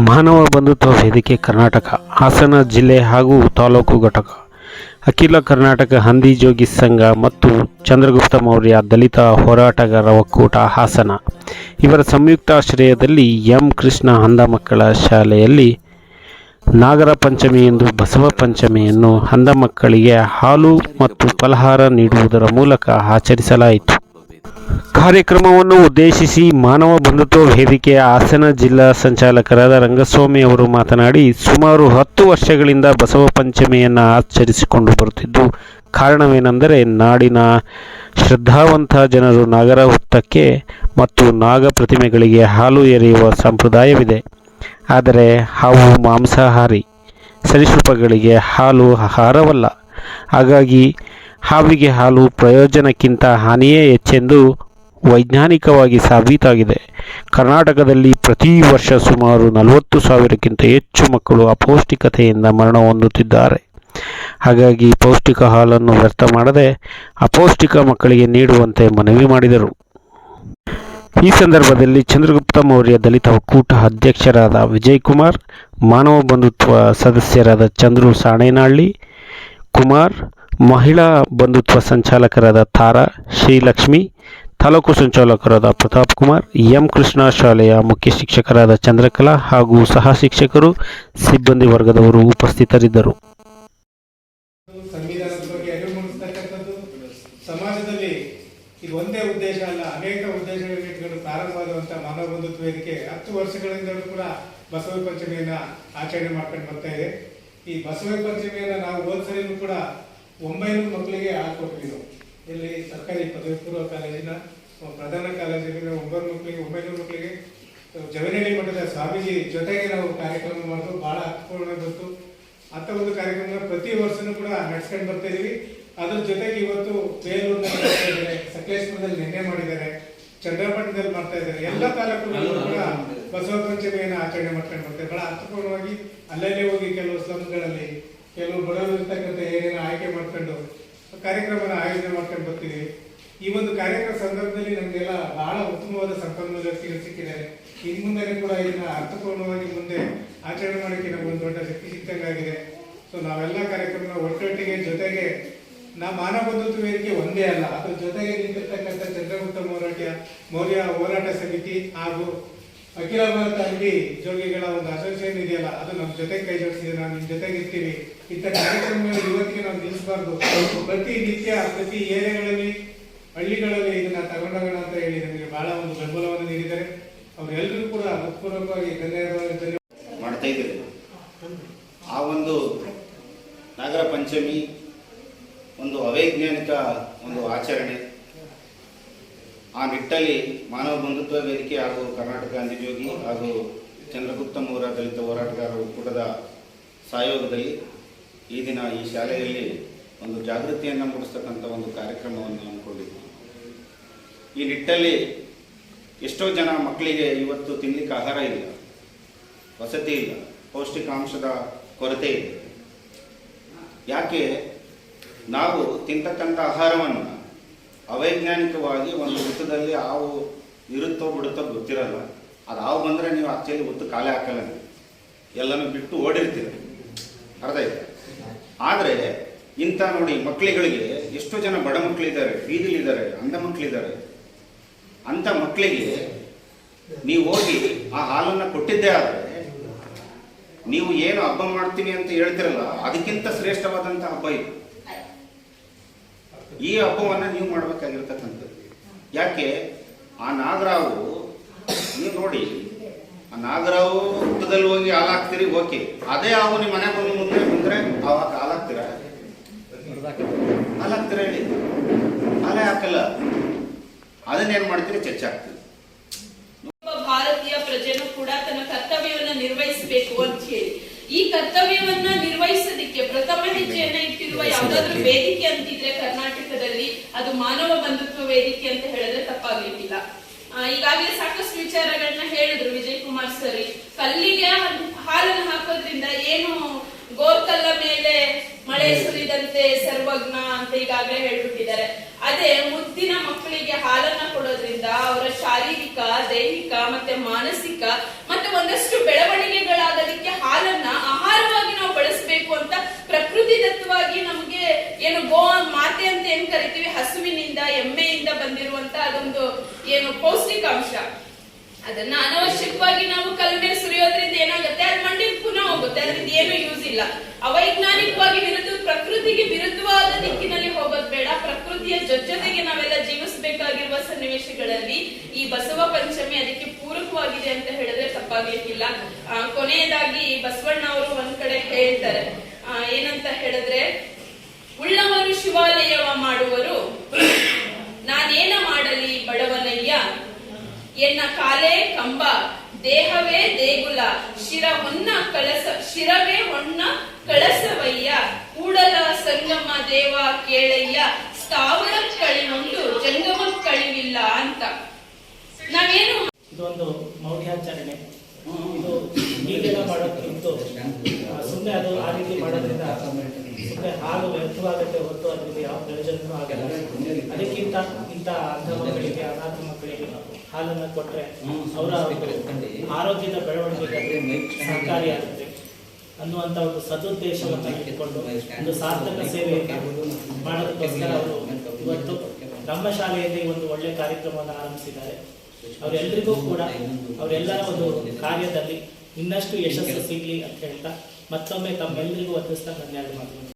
ಮಾನವ ಬಂಧುತ್ವ ವೇದಿಕೆ ಕರ್ನಾಟಕ, ಹಾಸನ ಜಿಲ್ಲೆ ಹಾಗೂ ತಾಲೂಕು ಘಟಕ. ಅಖಿಲ ಕರ್ನಾಟಕ ಹಂದಿ ಜೋಗಿ ಸಂಘ ಮತ್ತು ಚಂದ್ರಗುಪ್ತ ಮೌರ್ಯ ದಲಿತ ಹೋರಾಟಗಾರ ಒಕ್ಕೂಟ ಹಾಸನ. ಇವರ ಸಂಯುಕ್ತಾಶ್ರಯದಲ್ಲಿ ಎಂ ಕೃಷ್ಣ ಅಂಧ ಮಕ್ಕಳ ಶಾಲೆಯಲ್ಲಿ ನಾಗರ ಪಂಚಮಿ ಎಂದು ಬಸವ ಪಂಚಮಿಯನ್ನು ಅಂಧ ಮಕ್ಕಳಿಗೆ ಹಾಲು ಮತ್ತು ಫಲಹಾರ ನೀಡುವುದರ ಮೂಲಕ ಆಚರಿಸಲಾಯಿತು. ಕಾರ್ಯಕ್ರಮವನ್ನು ಉದ್ದೇಶಿಸಿ ಮಾನವ ಬಂಧುತ್ವ ವೇದಿಕೆಯ ಹಾಸನ ಜಿಲ್ಲಾ ಸಂಚಾಲಕರಾದ ರಂಗಸ್ವಾಮಿ ಅವರು ಮಾತನಾಡಿ, ಸುಮಾರು ಹತ್ತು ವರ್ಷಗಳಿಂದ ಬಸವ ಪಂಚಮಿಯನ್ನು ಆಚರಿಸಿಕೊಂಡು ಬರುತ್ತಿದ್ದು, ಕಾರಣವೇನೆಂದರೆ ನಾಡಿನ ಶ್ರದ್ಧಾವಂತ ಜನರು ನಾಗರ ಹುತ್ತಕ್ಕೆ ಮತ್ತು ನಾಗ ಪ್ರತಿಮೆಗಳಿಗೆ ಹಾಲು ಎರೆಯುವ ಸಂಪ್ರದಾಯವಿದೆ. ಆದರೆ ಹಾವು ಮಾಂಸಾಹಾರಿ, ಸರಿಸೃಪಗಳಿಗೆ ಹಾಲು ಆಹಾರವಲ್ಲ. ಹಾಗಾಗಿ ಹಾವಿಗೆ ಹಾಲು ಪ್ರಯೋಜನಕ್ಕಿಂತ ಹಾನಿಯೇ ಹೆಚ್ಚೆಂದು ವೈಜ್ಞಾನಿಕವಾಗಿ ಸಾಬೀತಾಗಿದೆ. ಕರ್ನಾಟಕದಲ್ಲಿ ಪ್ರತಿ ವರ್ಷ ಸುಮಾರು ನಲವತ್ತು ಸಾವಿರಕ್ಕಿಂತ ಹೆಚ್ಚು ಮಕ್ಕಳು ಅಪೌಷ್ಟಿಕತೆಯಿಂದ ಮರಣ ಹೊಂದುತ್ತಿದ್ದಾರೆ. ಹಾಗಾಗಿ ಪೌಷ್ಟಿಕ ಹಾಲನ್ನು ವ್ಯರ್ಥ ಮಾಡದೆ ಅಪೌಷ್ಟಿಕ ಮಕ್ಕಳಿಗೆ ನೀಡುವಂತೆ ಮನವಿ ಮಾಡಿದರು. ಈ ಸಂದರ್ಭದಲ್ಲಿ ಚಂದ್ರಗುಪ್ತ ಮೌರ್ಯ ದಲಿತ ಒಕ್ಕೂಟ ಅಧ್ಯಕ್ಷರಾದ ವಿಜಯ್ ಕುಮಾರ್ ಮಾನವ ಬಂಧುತ್ವ ಸದಸ್ಯರಾದ ಚಂದ್ರು ಸಾಣೇನಹಳ್ಳಿ, ಕುಮಾರ್ ಮಹಿಳಾ ಬಂಧುತ್ವ ಸಂಚಾಲಕರಾದ ತಾರಾ, ಶ್ರೀಲಕ್ಷ್ಮಿ, ತಾಲೂಕು ಸಂಚಾಲಕರಾದ ಪ್ರತಾಪ್ ಕುಮಾರ್, ಎಂ ಕೃಷ್ಣ ಶಾಲೆಯ ಮುಖ್ಯ ಶಿಕ್ಷಕರಾದ ಚಂದ್ರಕಲಾ ಹಾಗೂ ಸಹ ಶಿಕ್ಷಕರು ಸಿಬ್ಬಂದಿ ವರ್ಗದವರು ಉಪಸ್ಥಿತರಿದ್ದರು. ಸಮಾಜದಲ್ಲಿ ಇದು ಒಂದೇ ಉದ್ದೇಶ ಅಲ್ಲ, ಅನೇಕ ಉದ್ದೇಶಗಳನ್ನು ಇಟ್ಕೊಂಡು ಪ್ರಾರಂಭವಾಗುವಂತ ಮಾನವ ಬಂಧುತ್ವ ವೇದಿಕೆ ಹತ್ತು ವರ್ಷಗಳಿಂದಲೂ ಕೂಡ ಬಸವ ಪಂಚಮಿಯನ್ನ ಆಚರಣೆ ಮಾಡ್ಕೊಂಡು ಬರ್ತಾ ಇದೆ. ಈ ಬಸವ ಪಂಚಮಿಯನ್ನ ನಾವು ಹೋದ್ಸರಿನೂ ಕೂಡ ಒಂಬೈನೂರು ಮಕ್ಕಳಿಗೆ ಹಾಕೊಟ್ವಿ ನಾವು ಇಲ್ಲಿ ಸರ್ಕಾರಿ ಪದವಿ ಪೂರ್ವ ಕಾಲೇಜಿನ, ಪ್ರಧಾನ ಕಾಲೇಜಿನ ಒಂಬೈನೂರು ಮಕ್ಕಳಿಗೆ ಒಂಬೈನೂರು ಮಕ್ಕಳಿಗೆ, ಜವನಹಳ್ಳಿ ಮಠದ ಸ್ವಾಮೀಜಿ ಜೊತೆಗೆ ನಾವು ಕಾರ್ಯಕ್ರಮ ಮಾಡೋದು ಬಹಳ ಅರ್ಥಪೂರ್ಣ ಬಂತು ಅಂತ ಒಂದು ಕಾರ್ಯಕ್ರಮ ಪ್ರತಿ ವರ್ಷನೂ ಕೂಡ ನಡೆಸ್ಕೊಂಡು ಬರ್ತಾ ಇದೀವಿ. ಅದ್ರ ಜೊತೆಗೆ ಇವತ್ತು ಇದ್ದಾರೆ, ಸಕಲೇಶ್ಪುರದಲ್ಲಿ ನಿನ್ನೆ ಮಾಡಿದ್ದಾರೆ, ಚಂದ್ರಪಟ್ಟಣದಲ್ಲಿ ಮಾಡ್ತಾ ಇದ್ದಾರೆ. ಎಲ್ಲ ತಾಲೂಕುಗಳಲ್ಲೂ ಕೂಡ ಬಸವ ಪಂಚಮಿಯನ್ನು ಆಚರಣೆ ಮಾಡ್ಕೊಂಡು ಬರ್ತಾರೆ. ಬಹಳ ಅರ್ಥಪೂರ್ಣವಾಗಿ ಅಲ್ಲಲ್ಲೇ ಹೋಗಿ ಕೆಲವು ಸ್ಲಮ್ಗಳಲ್ಲಿ ಕೆಲವು ಬಡವರು ಇರ್ತಕ್ಕಂಥ ಏನೇನು ಆಯ್ಕೆ ಮಾಡ್ಕೊಂಡು ಕಾರ್ಯಕ್ರಮನ ಆಯೋಜನೆ ಮಾಡ್ಕೊಂಡು ಬರ್ತೀವಿ. ಈ ಒಂದು ಕಾರ್ಯಕ್ರಮ ಸಂದರ್ಭದಲ್ಲಿ ನಮಗೆಲ್ಲ ಬಹಳ ಉತ್ತಮವಾದ ಸಂಪನ್ಮೂಲ ಸಿಕ್ಕಿದ್ದಾರೆ. ಇನ್ ಮುಂದೆ ಕೂಡ ಇದನ್ನ ಅರ್ಥಪೂರ್ಣವಾಗಿ ಮುಂದೆ ಆಚರಣೆ ಮಾಡೋಕೆ ನಮಗೊಂದು ದೊಡ್ಡ ಶಕ್ತಿ ಸಿಕ್ತಂಗಾಗಿದೆ ಸೊ ನಾವೆಲ್ಲ ಕಾರ್ಯಕ್ರಮ ಒಟ್ಟೊಟ್ಟಿಗೆ ಜೊತೆಗೆ ನಮ್ಮ ಮಾನವ ಬಂಧುತ್ವ ವೇದಿಕೆ ಒಂದೇ ಅಲ್ಲ, ಅದ್ರ ಜೊತೆಗೆ ನಿಂತಿರ್ತಕ್ಕಂಥ ಚಂದ್ರಗುಪ್ತ ಮೌರ್ಯ ಮೌರ್ಯ ಹೋರಾಟ ಸಮಿತಿ ಹಾಗೂ ಅಖಿಲ ಭಾರತ ಅಂಗಡಿ ಜೋಗಿಗಳ ಒಂದು ಅಸೋಸಿಯೇಷನ್ ಇದೆಯಲ್ಲ, ಅದು ನಮ್ಮ ಜೊತೆ ಕೈ ಜೋಡಿಸಿದೆ ನಾವು ನಿಮ್ಮ ಜೊತೆಗೆ ಇರ್ತೀವಿ ಇಂಥ ಕಾರ್ಯಕ್ರಮಗಳು ಇವತ್ತಿಗೆ ನಾವು ನಿಲ್ಲಿಸಬಾರ್ದು ಪ್ರತಿ ನಿತ್ಯ, ಪ್ರತಿ ಏರಿಯಾಗಳಲ್ಲಿ, ಹಳ್ಳಿಗಳಲ್ಲಿ ಇದನ್ನ ತಗೊಂಡೋಗೋಣ ಅಂತ ಹೇಳಿ ನಮಗೆ ಬಹಳ ಒಂದು ಬೆಂಬಲವನ್ನು ನೀಡಿದ್ದಾರೆ. ಅವರೆಲ್ಲರೂ ಕೂಡ ಹೃತ್ಪೂರ್ವಕವಾಗಿ ಧನ್ಯವಾದ ಧನ್ಯವಾದ ಮಾಡ್ತಾ ಇದ್ದೀವಿ. ಆ ಒಂದು ನಾಗರ ಪಂಚಮಿ, ಒಂದು ಅವೈಜ್ಞಾನಿಕ ಒಂದು ಆಚರಣೆ. ಆ ನಿಟ್ಟಲ್ಲಿ ಮಾನವ ಬಂಧುತ್ವ ವೇದಿಕೆ ಹಾಗೂ ಕರ್ನಾಟಕ ಗಾಂಧಿಜೋಗಿ ಹಾಗೂ ಚಂದ್ರಗುಪ್ತ ಮೌರ್ಯ ದಲಿತ ಹೋರಾಟಗಾರರ ಒಕ್ಕೂಟದ ಸಹಯೋಗದಲ್ಲಿ ಈ ದಿನ ಈ ಶಾಲೆಯಲ್ಲಿ ಒಂದು ಜಾಗೃತಿಯನ್ನು ಮೂಡಿಸ್ತಕ್ಕಂಥ ಒಂದು ಕಾರ್ಯಕ್ರಮವನ್ನು ಹಮ್ಮಿಕೊಂಡಿದ್ವಿ ಈ ನಿಟ್ಟಲ್ಲಿ ಎಷ್ಟೋ ಜನ ಮಕ್ಕಳಿಗೆ ಇವತ್ತು ತಿನ್ನಲಿಕ್ಕೆ ಆಹಾರ ಇಲ್ಲ, ವಸತಿ ಇಲ್ಲ, ಪೌಷ್ಟಿಕಾಂಶದ ಕೊರತೆ ಇದೆ ಯಾಕೆ? ನಾವು ತಿಂತಕ್ಕಂಥ ಆಹಾರವನ್ನು ಅವೈಜ್ಞಾನಿಕವಾಗಿ ಒಂದು ಹುತ್ತದಲ್ಲಿ ಹಾವು ಇರುತ್ತೋ ಬಿಡುತ್ತೋ ಗೊತ್ತಿರಲ್ಲ. ಅದು ಹಾವು ಬಂದರೆ ನೀವು ಆಕ್ಚುಲಿ ಹುತ್ತು ಕಾಲೆ ಹಾಕಲ್ಲ ಎಲ್ಲನೂ ಬಿಟ್ಟು ಓಡಿರ್ತೀರ. ಅರ್ಥ ಆಯ್ತಾ? ಆದರೆ ಇಂಥ ನೋಡಿ ಮಕ್ಕಳುಗಳಿಗೆ ಎಷ್ಟು ಜನ ಬಡ ಮಕ್ಕಳಿದ್ದಾರೆ, ಬೀದಿಲಿದ್ದಾರೆ, ಅಂಧ ಮಕ್ಕಳಿದ್ದಾರೆ. ಅಂಥ ಮಕ್ಕಳಿಗೆ ನೀವು ಹೋಗಿ ಆ ಹಾಲನ್ನು ಕೊಟ್ಟಿದ್ದೇ ಆದರೆ ನೀವು ಏನು ಹಬ್ಬ ಮಾಡ್ತೀನಿ ಅಂತ ಹೇಳ್ತಿರಲ್ಲ, ಅದಕ್ಕಿಂತ ಶ್ರೇಷ್ಠವಾದಂಥ ಹಬ್ಬ ಇದು. ಈ ಹಬ್ಬವನ್ನು ನೀವು ಮಾಡಬೇಕಾಗಿರ್ತಕ್ಕಂಥದ್ದು. ಯಾಕೆ? ಆ ನಾಗರಾವು, ನೀವು ನೋಡಿ, ಆ ನಾಗರಾವು ಹುಟ್ಟದಲ್ಲಿ ಹೋಗಿ ಹಾಲಾಗ್ತೀರಿ ಓಕೆ. ಅದೇ ಹಾವು ನಿಮ್ಮ ಮನೆ ಬಂದು ಮುಂದೆ ಬಂದ್ರೆ ಅವಾಗ ಹಾಲಾಗ್ತೀರ ಹಾಲಾಗ್ತೀರ ಹೇಳಿ? ಹಾಲೇ ಹಾಕಲ್ಲ. ಅದನ್ನೇನು ಮಾಡ್ತೀರಿ? ಚರ್ಚೆ ಹಾಕ್ತೀರಿ ಒಬ್ಬ ಭಾರತೀಯ ಪ್ರಜೆನೂ ಕೂಡ ತನ್ನ ಕರ್ತವ್ಯವನ್ನ ನಿರ್ವಹಿಸಬೇಕು ಅಂತ ಹೇಳಿ. ಈ ಕರ್ತವ್ಯವನ್ನ ಯಾವ್ದಾದ್ರು ವೇದಿಕೆ. ಅಂತಿದ್ರೆ ಕರ್ನಾಟಕದಲ್ಲಿ ಅದು ಮಾನವ ಬಂಧುತ್ವ ವೇದಿಕೆ ಅಂತ ಹೇಳಿದ್ರೆ ತಪ್ಪಾಗಿರ್ಲಿಲ್ಲ ಈಗಾಗಲೇ ಸಾಕಷ್ಟು ವಿಚಾರಗಳನ್ನ ಹೇಳಿದ್ರು ವಿಜಯ್ ಕುಮಾರ್ ಸರಿ. ಕಲ್ಲಿಗೆ ಹಾಲನ್ನ ಹಾಕೋದ್ರಿಂದ ಏನು ಗೋರ್ಕಲ್ಲ ಮೇಲೆ ಮಳೆ ಸುರಿದಂತೆ ಸರ್ವಜ್ಞ ಅಂತ ಈಗಾಗಲೇ ಹೇಳ್ಬಿಟ್ಟಿದ್ದಾರೆ. ಅದೇ ಮುದ್ದಿನ ಮಕ್ಕಳಿಗೆ ಹಾಲನ್ನ ಕೊಡೋದ್ರಿಂದ ಅವರ ಶಾರೀರಿಕ ಶಾರೀರಿಕ ದೈಹಿಕ ಮತ್ತೆ ಮಾನಸಿಕ ಮತ್ತೆ ಒಂದಷ್ಟು ಬೆಳವಣಿಗೆಗಳಾಗೋದಕ್ಕೆ ಹಾಲನ್ನ ಆಹಾರವಾಗಿ ನಾವು ಬಳಸಬೇಕು ಅಂತ ಪ್ರಕೃತಿ ದತ್ತವಾಗಿ ನಮಗೆ ಏನು ಗೋ ಮಾತೆ ಅಂತ ಏನ್ ಕರಿತೀವಿ ಹಸುವಿನಿಂದ ಎಮ್ಮೆಯಿಂದ ಬಂದಿರುವಂತ ಅದೊಂದು ಏನು ಪೌಷ್ಟಿಕಾಂಶ. ಅದನ್ನ ಅನವಶ್ಯಕವಾಗಿ ನಾವು ಕಲ್ಲು ಮೇಲೆ ಸುರಿಯೋದ್ರಿಂದ ಏನಾಗುತ್ತೆ? ಅದು ಮಂಡಿ ಪುನಃ ಹೋಗುತ್ತೆ. ಅದರಿಂದ ಏನು ಯೂಸ್ ಇಲ್ಲ. ಅವೈಜ್ಞಾನಿಕವಾಗಿ ವಿರುದ್ಧ, ಪ್ರಕೃತಿಗೆ ವಿರುದ್ಧವಾದ ದಿಕ್ಕಿನಲ್ಲಿ ಹೋಗೋದ್ ಬೇಡ. ಪ್ರಕೃತಿಯ ಜೊತೆಗೆ ನಾವೆಲ್ಲ ಜೀವಿಸಬೇಕಾಗಿರುವ ಸನ್ನಿವೇಶಗಳಲ್ಲಿ ಈ ಬಸವ ಪಂಚಮಿ ಅದಕ್ಕೆ ಪೂರಕವಾಗಿದೆ ಅಂತ ಹೇಳಿದ್ರೆ ತಪ್ಪಾಗ್ಲಿಕ್ಕಿಲ್ಲ. ಕೊನೆಯದಾಗಿ ಬಸವಣ್ಣ ಅವರು ಒಂದ್ ಕಡೆ ಹೇಳ್ತಾರೆ. ಏನಂತ ಹೇಳಿದ್ರೆ, ಉಳ್ಳವರು ಶಿವಾಲಯವ ಮಾಡುವರು ಎನ್ನ ಕಾಲೇ ಕಂಬ, ದೇಹವೇ ದೇಗುಲ, ಶಿರ ಹೊನ್ನ ಕಳಸ, ಶಿರವೇ ಹೊನ್ನ ಕಳಸವಯ್ಯ, ಕೂಡಲ ಸಂಗಮ ದೇವ ಕೇಳಯ್ಯ, ಸ್ಥಾವರ ಕಳಿವೊಂದು ಜಂಗಮ ಕಳಿವಿಲ್ಲ ಅಂತ. ನಾವೇನು ಇದೊಂದು ಮೌಢ್ಯಾಚರಣೆ. ಇದು ಹೀಗೆಲ್ಲ ಮಾಡೋಕ್ಕಿಂತ ಸುಮ್ಮನೆ ಅದು ಆ ರೀತಿ ಮಾಡೋದ್ರಿಂದ ಸುಮ್ಮನೆ ಹಾಲು ವ್ಯರ್ಥವಾಗುತ್ತೆ ಹೊತ್ತು ಅದರಿಂದ ಯಾವ ಪ್ರಯೋಜನವೂ ಆಗಲ್ಲ. ಅದಕ್ಕಿಂತ ಇಂಥ ಅಂಧ ಮಕ್ಕಳಿಗೆ ಅನಾಥ ಮಕ್ಕಳಿಗೆ ಹಾಲನ್ನು ಕೊಟ್ಟರೆ ಅವರ ಆರೋಗ್ಯದ ಬೆಳವಣಿಗೆಗೆ ಸಹಕಾರಿಯಾಗುತ್ತೆ ಅನ್ನುವಂಥ ಒಂದು ಸದುದ್ದೇಶವನ್ನು ಇಟ್ಟುಕೊಂಡು ಒಂದು ಸಾರ್ಥಕ ಸೇವೆ ಮಾಡೋದಕ್ಕೋಸ್ಕರ ಅವರು ಇವತ್ತು ನಮ್ಮ ಶಾಲೆಯಲ್ಲಿ ಒಂದು ಒಳ್ಳೆ ಕಾರ್ಯಕ್ರಮವನ್ನು ಆರಂಭಿಸಿದ್ದಾರೆ. ಅವರೆಲ್ಲರಿಗೂ ಕೂಡ ಅವರೆಲ್ಲರ ಒಂದು ಕಾರ್ಯದಲ್ಲಿ ಇನ್ನಷ್ಟು ಯಶಸ್ಸು ಸಿಗಲಿ ಅಂತ ಹೇಳ್ತಾ ಮತ್ತೊಮ್ಮೆ ತಮ್ಮೆಲ್ಲರಿಗೂ ಒದಗಿಸ್ತಾ ನನ್ನ ಎರಡು ಮಾತುಗಳನ್ನು